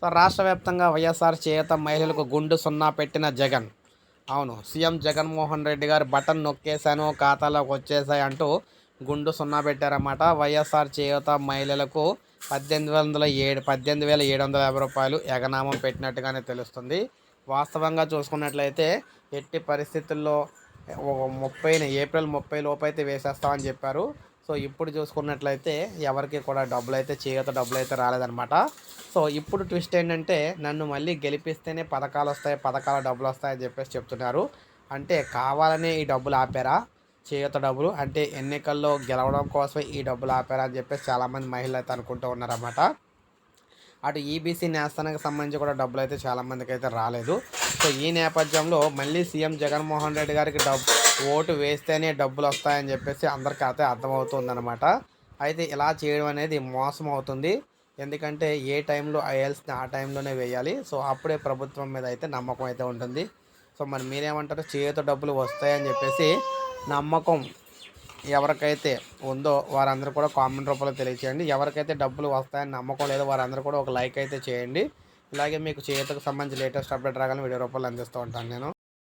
So రాష్ట్ర వ్యాప్తంగా వైఎస్ఆర్ చేత మహిళలకు గుండు సున్నా పెట్టిన జగన్. అవును సీఎం జగన్మోహన్ రెడ్డి గారు బటన్ నొక్కేశాను ఖాతాలోకి వచ్చేసాయి అంటూ గుండు సున్నా పెట్టారన్నమాట. వైఎస్ఆర్ చేత మహిళలకు పద్దెనిమిది వందల ఏడు పద్దెనిమిది వేల ఏడు వందల యాభై రూపాయలు ఎగనామం పెట్టినట్టుగానే తెలుస్తుంది. వాస్తవంగా చూసుకున్నట్లయితే ఎట్టి పరిస్థితుల్లో ముప్పై ఏప్రిల్ ముప్పై లోపు అయితే వేసేస్తామని చెప్పారు. సో ఇప్పుడు చూసుకున్నట్లయితే ఎవరికి కూడా డబ్బులు అయితే చేయత డబ్బులు అయితే రాలేదన్నమాట. సో ఇప్పుడు ట్విస్ట్ ఏంటంటే నన్ను మళ్ళీ గెలిపిస్తేనే పథకాలు వస్తాయి పథకాల డబ్బులు వస్తాయని చెప్పేసి చెప్తున్నారు. అంటే కావాలనే ఈ డబ్బులు ఆపారా? చేయూత డబ్బులు అంటే ఎన్నికల్లో గెలవడం కోసమే ఈ డబ్బులు ఆపారా అని చెప్పేసి చాలామంది మహిళలు అయితే అనుకుంటూ ఉన్నారన్నమాట. అటు ఈబీసీ నేస్తానికి సంబంధించి కూడా డబ్బులు అయితే చాలామందికి అయితే రాలేదు. సో ఈ నేపథ్యంలో మళ్ళీ సీఎం జగన్మోహన్ రెడ్డి గారికి డబ్బు ఓటు వేస్తేనే డబ్బులు వస్తాయని చెప్పేసి అందరికీ అయితే అర్థమవుతుందనమాట అయితే ఇలా చేయడం అనేది మోసం అవుతుంది. ఎందుకంటే ఏ టైంలో వేయాల్సిన ఆ టైంలోనే వేయాలి. సో అప్పుడే ప్రభుత్వం మీద అయితే నమ్మకం అయితే ఉంటుంది. సో మరి మీరేమంటారు? చేతితో డబ్బులు వస్తాయని చెప్పేసి నమ్మకం ఎవరికైతే ఉందో వారందరూ కూడా కామెంట్ రూపంలో తెలియచేయండి. ఎవరికైతే డబ్బులు వస్తాయని నమ్మకం లేదో వారందరూ కూడా ఒక లైక్ అయితే చేయండి. ఇలాగే మీకు చేతికి సంబంధించి లేటెస్ట్ అప్డేట్ రాగానే వీడియో రూపంలో అందిస్తూ ఉంటాను నేను.